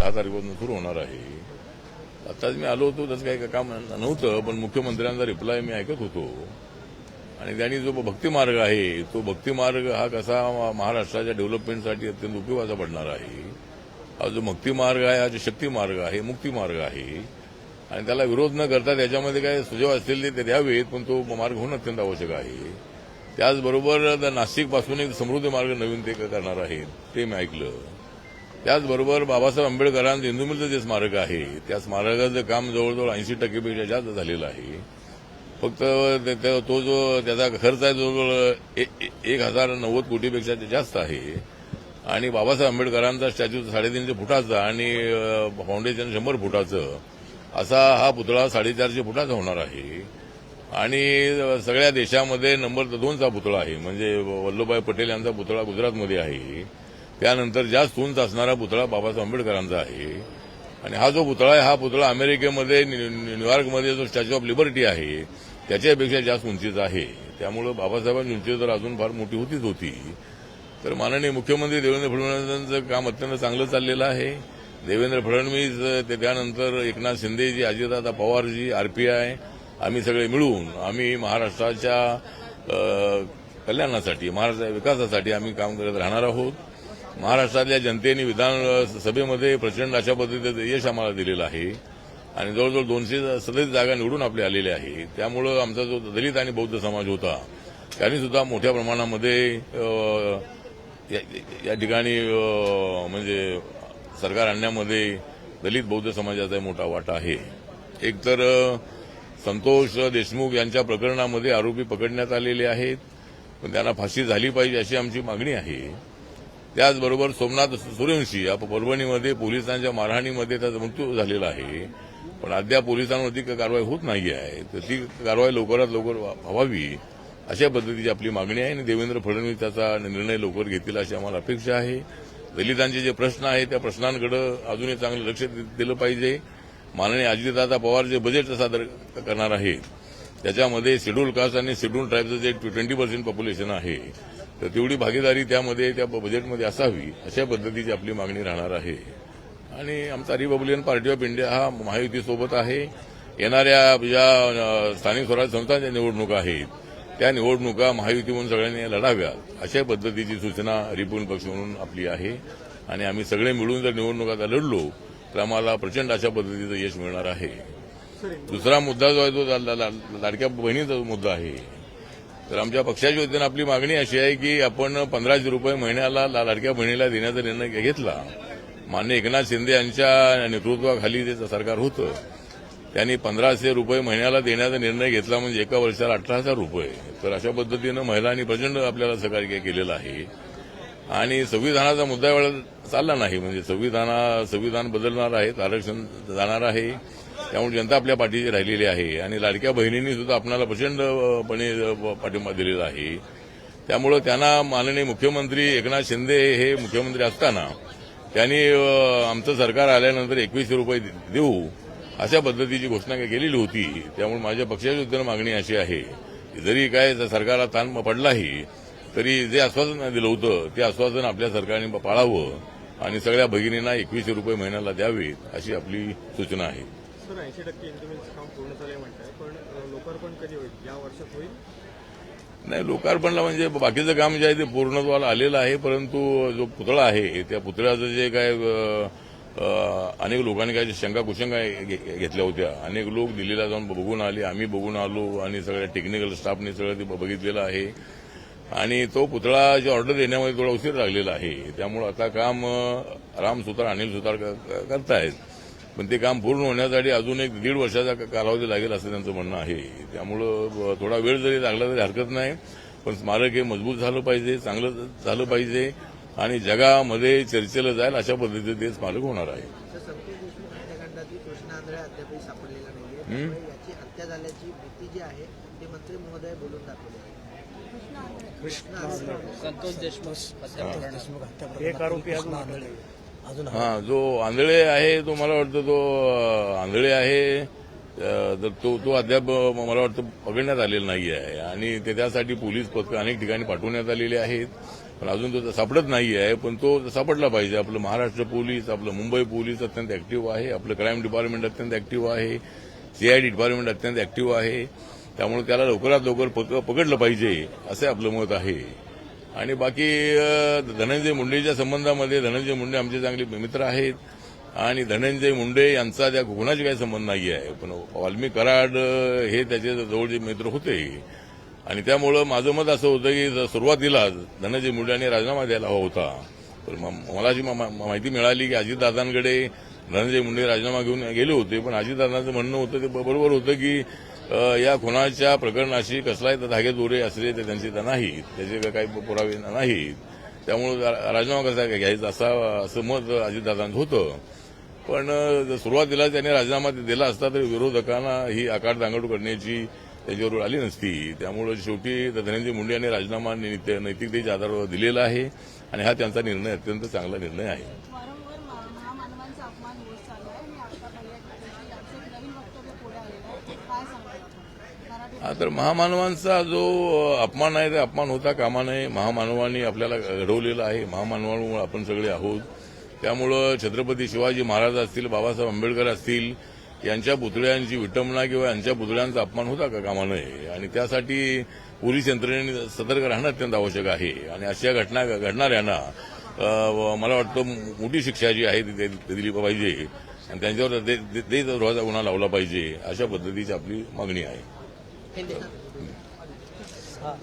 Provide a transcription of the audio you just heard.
दहा तारखेपासून सुरू होणार आहे. आताच मी आलो होतो त्याचं काही काम नव्हतं पण मुख्यमंत्र्यांचा रिप्लाय मी ऐकत होतो. आणि त्यांनी जो भक्तिमार्ग आहे तो भक्तिमार्ग हा कसा महाराष्ट्राच्या डेव्हलपमेंटसाठी अत्यंत उपयोगाचा पडणार आहे. हा जो भक्तिमार्ग आहे हा जो शक्तिमार्ग आहे मुक्तिमार्ग आहे. आणि त्याला विरोध न करता त्याच्यामध्ये काय सुझाव असतील ते द्यावेत पण तो मार्ग होणं अत्यंत आवश्यक आहे. त्याचबरोबर नाशिकपासून एक समृद्धी मार्ग नवीन ते करणार आहेत ते मी ऐकलं. त्याचबरोबर बाबासाहेब आंबेडकरांचं इंदुमिलचं जे स्मारक आहे त्या स्मारकाचं काम जवळजवळ ऐंशी टक्केपेक्षा जास्त झालेलं आहे. फक्त ते- तो जो त्याचा खर्च आहे जवळजवळ ए- एक हजार नव्वद कोटीपेक्षा जास्त आहे. आणि बाबासाहेब आंबेडकरांचा स्टॅच्यू साडेतीनशे फुटाचा आणि फाउंडेशन शंभर फुटाचं असा हा पुतळा साडेचारशे फुटाचा होणार आहे. आणि सगळ्या देशामध्ये नंबर दोनचा पुतळा आहे. म्हणजे वल्लभभाई पटेल यांचा पुतळा गुजरातमध्ये आहे. त्यानंतर जास्त उंच असणारा पुतळा बाबासाहेब आंबेडकरांचा आहे. आणि हा जो पुतळा आहे हा पुतळा अमेरिकेमध्ये न्यू- न्यूयॉर्कमध्ये जो स्टॅच्यू ऑफ लिबर्टी आहे त्याच्यापेक्षा जास्त उंचीचा आहे. त्यामुळं बाबासाहेबांची उंची तर अजून फार मोठी होतीच होती. तर माननीय मुख्यमंत्री देवेंद्र फडणवीसांचं काम अत्यंत चांगलं चाललेलं आहे. देवेंद्र फडणवीस ते त्यानंतर एकनाथ शिंदेजी अजितदादा पवारजी आरपीआय आम्ही सगळे मिळून आम्ही महाराष्ट्राच्या कल्याणासाठी महाराष्ट्राच्या विकासासाठी आम्ही काम करत राहणार आहोत. महाराष्ट्रातल्या जनतेने विधानसभेमध्ये प्रचंड अशा पद्धतीचं यश आम्हाला दिलेलं आहे. आणि जवळजवळ दोनशे सदस्य जागा निवडून आपल्या आलेल्या आहे. त्यामुळं आमचा जो दलित आणि बौद्ध समाज होता त्यांनी सुद्धा मोठ्या प्रमाणामध्ये या या ठिकाणी म्हणजे सरकार आणण्यामध्ये दलित बौद्ध समाजाचा मोठा वाटा आहे. एकतर संतोष देशमुख यांच्या प्रकरणामध्ये आरोपी पकडण्यात आलेले आहेत. पण त्यांना फाशी झाली पाहिजे अशी आमची मागणी आहे. त्याचबरोबर सोमनाथ सूर्यवंशी या परभणीमध्ये पोलिसांच्या मारहाणीमध्ये त्याचा मृत्यू झालेला आहे. पण अद्याप पोलिसांवरती कारवाई होत नाही आहे तर ती कारवाई लवकरात लवकर व्हावी अशा पद्धतीची आपली मागणी आहे आणि देवेंद्र फडणवीस त्याचा निर्णय लवकर घेतील अशी आम्हाला अपेक्षा आहे. दलितांचे जे प्रश्न आहेत त्या प्रश्नांकडे अजूनही चांगलं लक्ष दिलं पाहिजे. माननीय अजितदादा पवार जे बजेट सादर करणार आहेत त्याच्यामध्ये शेड्यूल कास्ट आणि शेड्यूल ट्राईबचं जे ट्वेंटी पर्सेंट पॉप्युलेशन आहे तर तेवढी भागीदारी त्यामध्ये त्या बजेटमध्ये असावी अशा पद्धतीची आपली मागणी राहणार आहे. आणि आमचा रिपब्लिकन पार्टी ऑफ इंडिया हा महायुतीसोबत आहे. येणाऱ्या ज्या स्थानिक स्वराज्य संस्थांच्या निवडणुका आहेत त्या निवडणुका महायुती म्हणून सगळ्यांनी लढाव्यात अशा पद्धतीची सूचना रिपब्लिकन पक्ष म्हणून आपली आहे. आणि आम्ही सगळे मिळून जर निवडणुका लढलो तर आम्हाला प्रचंड अशा पद्धतीचं यश मिळणार आहे. दुसरा मुद्दा जो आहे तो लाडक्या बहिणीचा मुद्दा आहे. तर आमच्या पक्षाच्या वतीनं आपली मागणी अशी आहे की आपण पंधराशे रुपये महिन्याला लाडक्या बहिणीला देण्याचा निर्णय घेतला. मान्य एकनाथ शिंदे यांच्या नेतृत्वाखाली जे सरकार होतं त्यांनी पंधराशे रुपये महिन्याला देण्याचा निर्णय घेतला म्हणजे एका वर्षाला अठरा हजार रुपये. तर अशा पद्धतीनं महिलांनी प्रचंड आपल्याला सहकार्य केलेलं आहे. आणि संविधानाचा मुद्दा वेळा चालला नाही म्हणजे संविधाना संविधान बदलणार आहे आरक्षण जाणार आहे. त्यामुळे जनता आपल्या पाठीशी राहिलेली आहे. आणि लाडक्या बहिणींनी सुद्धा आपणाला प्रचंडपणे पाठिंबा दिलेला आहे. त्यामुळं त्यांना माननीय मुख्यमंत्री एकनाथ शिंदे हे मुख्यमंत्री असताना त्यांनी आमचं सरकार आल्यानंतर एकवीसशे रुपये देऊ अशा पद्धतीची घोषणा केलेली होती. त्यामुळे माझ्या पक्षाची वतीनं मागणी अशी आहे जरी काय सरकारला ताण पडलाही तरी जे आश्वासन दिलं होतं ते आश्वासन आपल्या सरकारने पाळावं आणि सगळ्या भगिनींना एकवीसशे रुपये महिन्याला द्यावेत अशी आपली सूचना आहे. सर ऐंशी टक्के इंटरव्ह्यूचं काम पूर्ण झाले म्हणताय पण लोकार्पण कधी होईल? या वर्षात होईल? नाही लोकार्पणला म्हणजे बाकीचं काम जे आहे ते पूर्णत्वाला आलेलं आहे परंतु जो पुतळा आहे त्या पुतळ्याचं जे काय अनेक लोकांनी काय शंका कुशंका घे- घेतल्या होत्या. अनेक लोक दिल्लीला जाऊन बघून आले आम्ही बघून आलो आणि सगळ्या टेक्निकल स्टाफने सगळं ते बघितलेलं आहे. आणि तो पुतळाची ऑर्डर देण्यामध्ये थोडा उशीर लागलेला आहे. त्यामुळे आता काम राम सुतार अनिल सुतार क- क- करतायत. पण ते काम पूर्ण होण्यासाठी अजून एक दीड वर्षाचा कालावधी लागेल असं त्यांचं म्हणणं आहे. त्यामुळं थोडा वेळ जरी लागला तरी हरकत नाही पण स्मारक हे मजबूत झालं पाहिजे चांगलं झालं पाहिजे आणि जगामध्ये चर्चेला जाईल अशा पद्धतीचं ते स्मारक होणार आहे. संतोष देशमुख हत्याकांडातील कृष्णा आंधळे अद्यापही सापडलेला नाहीये. त्यामुळे याची हत्या झाल्याची भीती जी आहे ते मंत्री महोदय बोलून दाखवले. कृष्णा आंधळे. संतोष देशमुख एक आरोपी अजून आढळले. अजून हा जो आंधळे आहे तो मला वाटतं तो आंधळे आहे. तर तो तो अद्याप मला वाटतं पकडण्यात आलेला नाही आहे आणि ते- त्यासाठी पोलीस पथकं अनेक ठिकाणी पाठवण्यात आलेले आहेत. पण अजून तो सापडत नाही आहे पण तो सापडला पाहिजे. आपलं महाराष्ट्र पोलीस आपलं मुंबई पोलीस अत्यंत ऍक्टिव्ह आहे. आपलं क्राईम डिपार्टमेंट अत्यंत ऍक्टिव्ह आहे. सीआयडी डिपार्टमेंट अत्यंत ऍक्टिव्ह आहे. त्यामुळे त्याला लवकरात लवकर पकडलं पाहिजे असे आपलं मत आहे. आणि बाकी धनंजय मुंडेच्या संबंधामध्ये धनंजय मुंडे आमचे चांगले मित्र आहेत. आणि धनंजय मुंडे यांचा त्या कोणाशी काही संबंध नाही आहे पण वाल्मी कराड हे त्याचे जवळचे मित्र होते. आणि त्यामुळं माझं मत असं होतं की सुरुवातीला धनंजय मुंडे यांनी राजीनामा द्यायला हवा होता पण मला अशी मा- मा- माहिती मिळाली की अजितदादांकडे धनंजय मुंडे राजीनामा घेऊन गेले होते. पण अजितदादांचं म्हणणं होतं ते बरोबर होतं की या खुनाच्या प्रकरणाशी कसलाही धागे दोरे असले ते त्यांचे तर नाहीत. त्याचे काही पुरावे नाहीत. त्यामुळे राजीनामा कसा घ्यायचा असा असं मत अजितदादांचं होतं. पण सुरुवातीला त्यांनी राजीनामा दिला असता तर विरोधकांना ही आकार दांगड करण्याची त्याच्यावर आली नसती. त्यामुळे शेवटी धनंजय मुंडे यांनी राजीनामा नैतिकतेच्या आधारावर दिलेला आहे आणि हा त्यांचा निर्णय अत्यंत चांगला निर्णय आहे वारंवार मा- महामानवांचा अपमान होत चालला आहे आणि आता पर्यटक यांचं एक नवीन वक्तव्य पुढे आलेलं आहे काय सांगाल आपण मराठी हा तर महामानवांचा जो अपमान आहे ते अपमान होता कामा नये. महामानवांनी आपल्याला घडवलेलं आहे. महामानवांमुळे आपण सगळे आहोत. त्यामुळं छत्रपती शिवाजी महाराज असतील बाबासाहेब आंबेडकर असतील यांच्या पुतळ्यांची विटंबना किंवा यांच्या पुतळ्यांचा अपमान होता का कामा नये? आणि त्यासाठी पोलीस यंत्रणेने सतर्क राहणं अत्यंत आवश्यक आहे. आणि अशा घटना घडणाऱ्यांना मला वाटतं मोठी शिक्षा जी आहे ती दिली पाहिजे. आणि त्यांच्यावर दे- दे- देशद्रोहाचा गुन्हा लावला पाहिजे. अशा पद्धतीची आपली मागणी आहे. हे. हा.